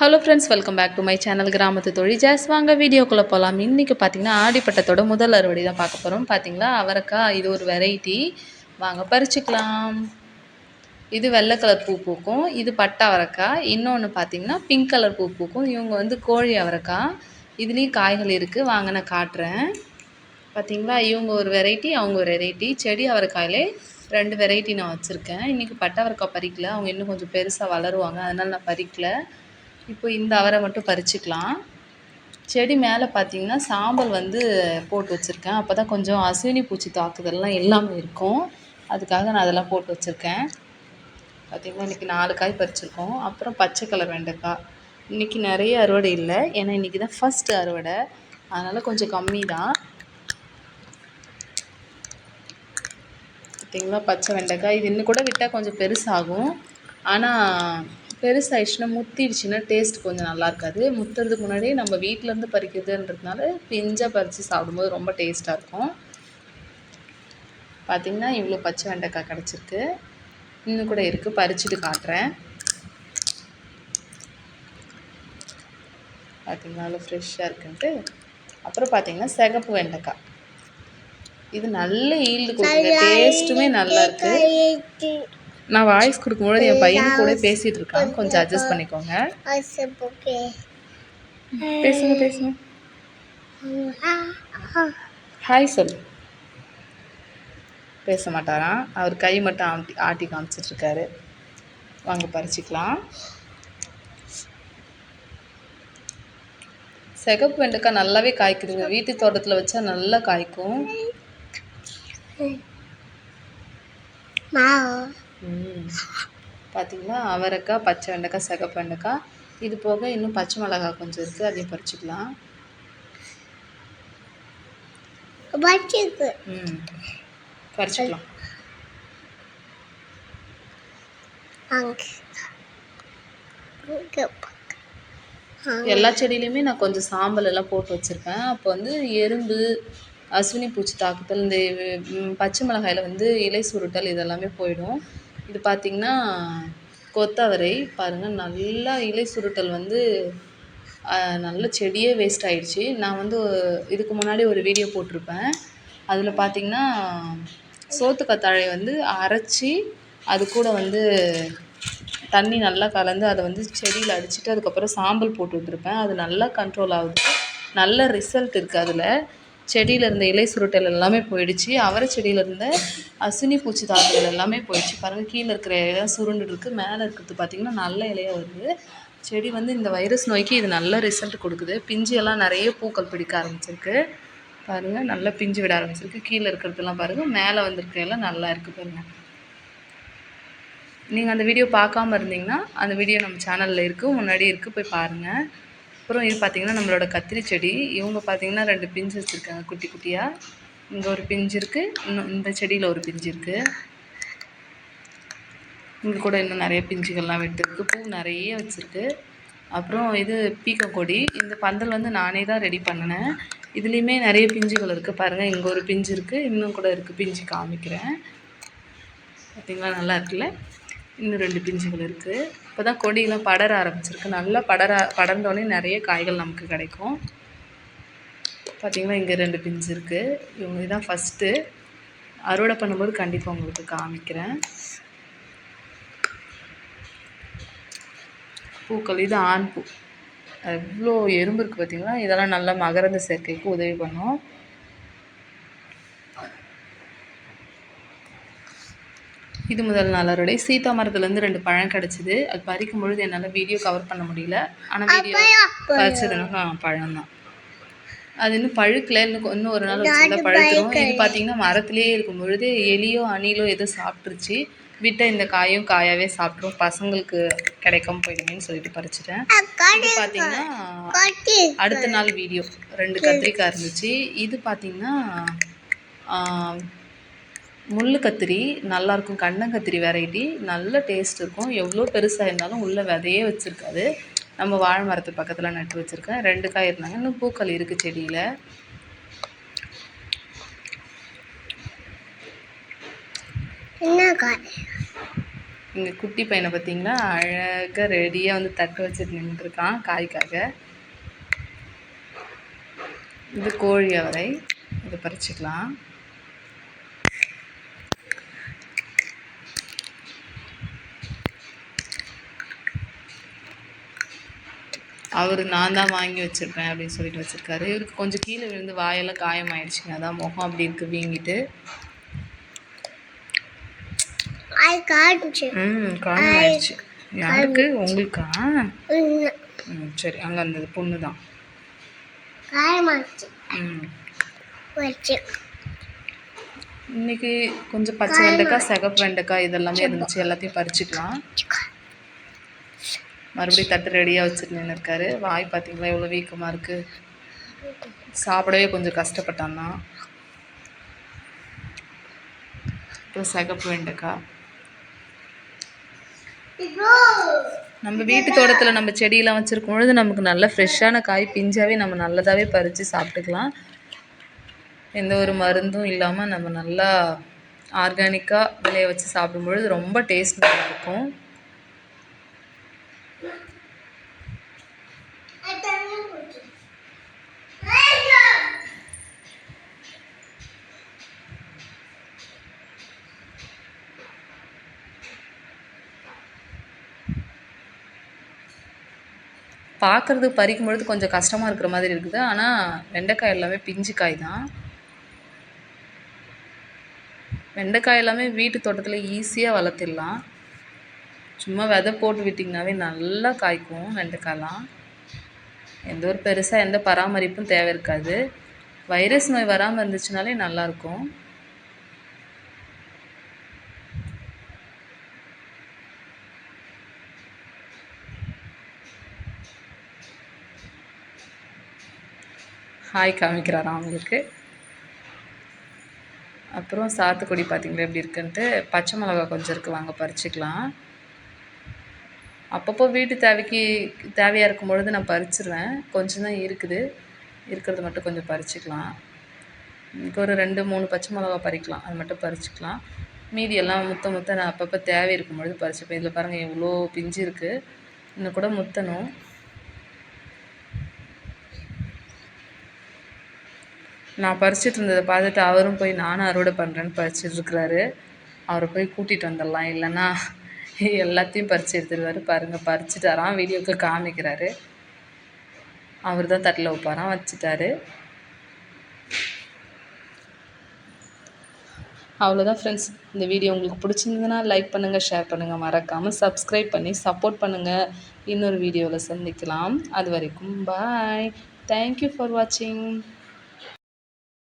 Hello friends welcome back to my channel கிராமத்து தொழில் ஜாஸ். வாங்க வீடியோக்குள்ளே போகலாம் இன்றைக்கி பார்த்தீங்கன்னா ஆடிப்பட்டத்தோட முதல் அறுவடை தான் பார்க்க போகிறோம் பார்த்தீங்களா அவரைக்காய் இது ஒரு வெரைட்டி வாங்க பறிச்சுக்கலாம். இது வெள்ளை கலர் பூ பூக்கும். இது பட்டை அவரைக்காய். இன்னொன்று பார்த்தீங்கன்னா பிங்க் கலர் பூ பூக்கும். இவங்க வந்து கோழி அவரைக்காய். இதுலேயும் காய்கள் இருக்குது வாங்க நான் காட்டுறேன். பார்த்திங்களா இவங்க ஒரு வெரைட்டி அவங்க ஒரு வெரைட்டி செடி அவரைக்காயிலே ரெண்டு வெரைட்டி நான் வச்சுருக்கேன். இன்றைக்கி பட்டை அவரைக்காய் பறிக்கல. அவங்க இன்னும் கொஞ்சம் பெருசாக வளருவாங்க. அதனால் நான் பறிக்கலை. இப்போ இந்த அவரை மட்டும் பறிச்சுக்கலாம். செடி மேலே பார்த்தீங்கன்னா சாம்பல் வந்து போட்டு வச்சுருக்கேன். அப்போ தான் கொஞ்சம் அசுவினி பூச்சி தாக்குதல்லாம் எல்லாமே இருக்கும். அதுக்காக நான் அதெல்லாம் போட்டு வச்சுருக்கேன். பார்த்திங்கன்னா இன்றைக்கி நாலு காய் பறிச்சிருக்கோம். அப்புறம் பச்சை கலர் வெண்டைக்காய். இன்றைக்கி நிறைய அறுவடை இல்லை. ஏன்னா இன்றைக்கி தான் ஃபஸ்ட்டு அறுவடை. அதனால் கொஞ்சம் கம்மி தான் பார்த்திங்களா பச்சை வெண்டைக்காய். இது இன்னும் கூட விட்டால் கொஞ்சம் பெருசாகும். ஆனால் பெருசாகிடுச்சுன்னா முத்திடுச்சுன்னா டேஸ்ட் கொஞ்சம் நல்லா இருக்காது. முத்துறதுக்கு முன்னாடியே நம்ம வீட்டிலேருந்து பறிக்கிறதுன்றதுனால பிஞ்சாக பறித்து சாப்பிடும்போது ரொம்ப டேஸ்ட்டாக இருக்கும். பார்த்திங்கன்னா இவ்வளோ பச்சை வெண்டைக்காய் கிடச்சிருக்கு. இன்னும் கூட இருக்குது பறிச்சுட்டு காட்டுறேன். பார்த்திங்களா அவ்வளோ ஃப்ரெஷ்ஷாக இருக்குன்ட்டு. அப்புறம் பார்த்திங்கன்னா சிகப்பு வெண்டைக்காய். இது நல்ல ஈல்டு கொடுக்குங்க டேஸ்ட்டுமே நல்லா இருக்கு. நான் வாய்ஸ் கொடுக்கும்போது என் பையன் கூட பேசிட்டு இருக்கான் கொஞ்சம் அட்ஜஸ்ட் பண்ணிக்கோங்க. பேசுங்க பேசுங்க. ஹாய் சொல்லு. பேச மாட்டாராம். அவர் கை மட்டும் ஆட்டி ஆட்டி காமிச்சிட்டு இருக்காரு வாங்க பறிச்சுக்கலாம். சிகப்பு வெண்டைக்காய் நல்லாவே காய்க்குதுங்க வீட்டு தோட்டத்தில் வச்சா நல்லா காய்க்கும். பார்த்தீங்களா அவரைக்காய் பச்சை வெண்டைக்காய் சிகப்பு வெண்டைக்காய். இது போக இன்னும் பச்சை மிளகாய் கொஞ்சம் இருக்குது அதையும் பறிச்சுக்கலாம். ம் பறிச்சுக்கலாம். எல்லா செடியிலையுமே நான் கொஞ்சம் சாம்பல் எல்லாம் போட்டு வச்சுருப்பேன் அப்போ வந்து எறும்பு அஸ்வினி பூச்சி தாக்குதல் இந்த பச்சை மிளகாயில் வந்து இலை சுருட்டல் இதெல்லாமே போயிடும். இது பார்த்திங்கன்னா கொத்தவரை பாருங்கள் நல்லா இலை சுருட்டல் வந்து நல்ல செடியே வேஸ்ட் ஆகிடுச்சி நான் வந்து இதுக்கு முன்னாடி ஒரு வீடியோ போட்டிருப்பேன். அதில் பார்த்திங்கன்னா சோத்து கத்தாழை வந்து அரைச்சி அது கூட வந்து தண்ணி நல்லா கலந்து அதை வந்து செடியில் அடிச்சுட்டு அதுக்கப்புறம் சாம்பல் போட்டு விட்டுருப்பேன். அது நல்லா கண்ட்ரோல் ஆகுது. நல்ல ரிசல்ட் இருக்குது அதில். செடியில் இருந்த இலை சுருட்டல் எல்லாமே போயிடுச்சு. அவரை செடியில் இருந்த அசுனி பூச்சி தாக்குதல் எல்லாமே போயிடுச்சு. பாருங்கள் கீழே இருக்கிற இலை சுருண்டுட்டு இருக்குது மேலே இருக்கிறது பார்த்திங்கன்னா நல்ல இலையாக வருது. செடி வந்து இந்த வைரஸ் நோய்க்கு இது நல்ல ரிசல்ட் கொடுக்குது. பிஞ்சு எல்லாம் நிறைய பூக்கள் பிடிக்க ஆரம்பிச்சிருக்கு. பாருங்கள் நல்லா பிஞ்சு விட ஆரம்பிச்சிருக்கு. கீழே இருக்கிறதெல்லாம் பாருங்கள் மேலே வந்திருக்க எல்லாம் நல்லா இருக்குது பாருங்கள் நீங்கள் அந்த வீடியோ பார்க்காம இருந்தீங்கன்னா அந்த வீடியோ நம்ம சேனலில் இருக்குது முன்னாடி இருக்குது போய் பாருங்கள் அப்புறம் இது பார்த்திங்கன்னா நம்மளோட கத்திரி செடி. இவங்க பார்த்திங்கன்னா ரெண்டு பிஞ்சு வச்சுருக்காங்க குட்டி குட்டியாக இங்கே ஒரு பிஞ்சு இருக்குது இன்னும் இந்த செடியில் ஒரு பிஞ்சு இருக்குது இங்கே கூட இன்னும் நிறைய பிஞ்சுகள்லாம் விட்டுருக்கு. பூ நிறைய வச்சுருக்கு. அப்புறம் இது பீக்கக்கொடி இந்த பந்தல் வந்து நானே தான் ரெடி பண்ணினேன். இதுலேயுமே நிறைய பிஞ்சுகள் இருக்குது பாருங்கள் இங்கே ஒரு பிஞ்சு இருக்குது இன்னும் கூட இருக்குது பிஞ்சு காமிக்கிறேன். பார்த்தீங்களா நல்லா இருக்குல்ல? இன்னும் ரெண்டு பிஞ்சுகள் இருக்குது இப்போ தான் கொடியெலாம் படர ஆரம்பிச்சிருக்கு. நல்லா படர படர்ந்தோடனே நிறைய காய்கள் நமக்கு கிடைக்கும். பார்த்திங்கன்னா இங்கே ரெண்டு பிஞ்சு இருக்குது இவங்க இதுதான் ஃபஸ்ட்டு அறுவடை பண்ணும்போது கண்டிப்பாக உங்களுக்கு காமிக்கிறேன். பூக்கள் இது ஆண் பூ. எவ்வளோ எறும்பு இருக்குது பார்த்திங்கன்னா இதெல்லாம் நல்லா மகரந்த சேர்க்கைக்கு உதவி பண்ணும். இது முதல் நாள் அறுவடை. சீதா மரத்துலேருந்து ரெண்டு பழம் கிடச்சிது. அது பறிக்கும் பொழுது என்னால் வீடியோ கவர் பண்ண முடியல. ஆனால் வீடியோ பறிச்சதுனால பழம் தான் அது இன்னும் பழுக்கல. இன்னும் இன்னும் ஒரு நாள் வச்சுருந்தா பழுத்துரும். இது பார்த்தீங்கன்னா மரத்துலேயே இருக்கும் பொழுது எலியோ அணிலோ ஏதோ சாப்பிட்ருச்சு விட்ட இந்த காயும் காயாவே சாப்பிட்ரும் பசங்களுக்கு கிடைக்காம போயிடுமேன்னு சொல்லிட்டு பறிச்சிட்டேன். இது பார்த்தீங்கன்னா அடுத்த நாள் வீடியோ ரெண்டு கத்திரிக்காய் இருந்துச்சு. இது பார்த்தீங்கன்னா முள்ளு கத்திரி நல்லாயிருக்கும் கண்ணங்கத்திரி வெரைட்டி நல்ல டேஸ்ட் இருக்கும். எவ்வளோ பெருசாக இருந்தாலும் உள்ள விதையே வச்சுருக்காது. நம்ம வாழை மரத்து பக்கத்தில் நட்டு வச்சுருக்கேன். ரெண்டு காய் இருந்தாங்க. இன்னும் பூக்கள் இருக்குது செடியில். என்ன காய்? இங்கே குட்டி பையனை பார்த்தீங்களா? அழகாக ரெடியாக வந்து தட்டு வச்சுட்டு நின்றுருக்கான் காய்க்காக. இது கோழி அவரை. இதை பறிச்சுக்கலாம். அவர் நான் தான் வாங்கி வச்சுருப்பேன் அப்படின்னு சொல்லிட்டு வச்சுருக்காரு. இவருக்கு கொஞ்சம் கீழே விழுந்து வாயெல்லாம் காயமாயிடுச்சுங்க. அதான் முகம் அப்படி இருக்கு வீங்கிட்டு. ம் காயமாயிடுச்சு. யாருக்கு? உங்களுக்கா? ம் சரி. அங்கே அந்த பொண்ணு தான். ம். இன்னைக்கு கொஞ்சம் பச்சை வெண்டைக்காய் சிகப்பு வெண்டைக்காய் இதெல்லாமே இருந்துச்சு. எல்லாத்தையும் பறிச்சுக்கலாம். மறுபடியும் தட்டு ரெடியாக வச்சுட்டு நின்று இருக்காரு. வாய் பார்த்தீங்களா எவ்வளோ வீக்கமாக இருக்குது சாப்பிடவே கொஞ்சம் கஷ்டப்பட்டான் தான். அப்புறம் சிகப்பு வெண்டைக்காய் நம்ம வீட்டு தோட்டத்தில் நம்ம செடியெல்லாம் வச்சுருக்கும் பொழுது நமக்கு நல்ல ஃப்ரெஷ்ஷான காய் பிஞ்சாவே நம்ம நல்லதாகவே பறித்து சாப்பிட்டுக்கலாம். எந்த ஒரு மருந்தும் இல்லாமல் நம்ம நல்லா ஆர்கானிக்காக விளைய வச்சு சாப்பிடும் பொழுது ரொம்ப டேஸ்ட் இருக்கும் பார்க்குறது பறிக்கும் பொழுது கொஞ்சம் கஷ்டமாக இருக்கிற மாதிரி இருக்குது. ஆனால் வெண்டைக்காய் எல்லாமே பிஞ்சு காய் தான். வெண்டைக்காய் எல்லாமே வீட்டு தோட்டத்தில் ஈஸியாக வளர்த்திடலாம். சும்மா விதை போட்டு விட்டிங்கனாவே நல்லா காய்க்கும் வெண்டைக்காய்லாம். எந்த ஒரு பெருசாக எந்த பராமரிப்பும் தேவை இருக்காது. வைரஸ் நோய் வராமல் இருந்துச்சுனாலே நல்லாயிருக்கும் ஹாய் காமிக்கிறாராம் அவங்களுக்கு? அப்புறம் சாத்துக்குடி பார்த்தீங்களா எப்படி இருக்குன்ட்டு? பச்சை மிளகா கொஞ்சம் இருக்குது வாங்க பறிச்சிக்கலாம். அப்பப்போ வீட்டு தேவைக்கு தேவையாக இருக்கும் பொழுது நான் பறிச்சிருவேன். கொஞ்சம் தான் இருக்குது. இருக்கிறது மட்டும் கொஞ்சம் பறிச்சுக்கலாம். இன்னைக்கு ஒரு ரெண்டு மூணு பச்சை மிளகா பறிக்கலாம். அது மட்டும் பறிச்சுக்கலாம். மீதி எல்லாம் முத்த முத்த நான் அப்பப்போ தேவை இருக்கும் பொழுது பறிச்சுப்பேன். இதில் பாருங்கள் எவ்வளோ பிஞ்சு இருக்குது இன்னும் கூட முத்தணும். நான் பறிச்சுட்டு இருந்ததை பார்த்துட்டு அவரும் போய் நானும் அறுவடை பண்ணுறேன்னு பறிச்சுட்டு இருக்கிறாரு. அவரை போய் கூட்டிகிட்டு வந்துடலாம். இல்லைன்னா எல்லாத்தையும் பறித்து எடுத்துடுவார். பாருங்கள் பறிச்சுட்டாராம் வீடியோக்கு காமிக்கிறாரு. அவர் தான் தட்டில் வைப்பாராம் வச்சுட்டாரு. அவ்வளோதான் ஃப்ரெண்ட்ஸ் இந்த வீடியோ உங்களுக்கு பிடிச்சிருந்ததுன்னா லைக் பண்ணுங்கள் ஷேர் பண்ணுங்கள் மறக்காமல் சப்ஸ்கிரைப் பண்ணி சப்போர்ட் பண்ணுங்கள் இன்னொரு வீடியோவில் சந்திக்கலாம். அது வரைக்கும் பாய் தேங்க்யூ ஃபார் வாட்சிங்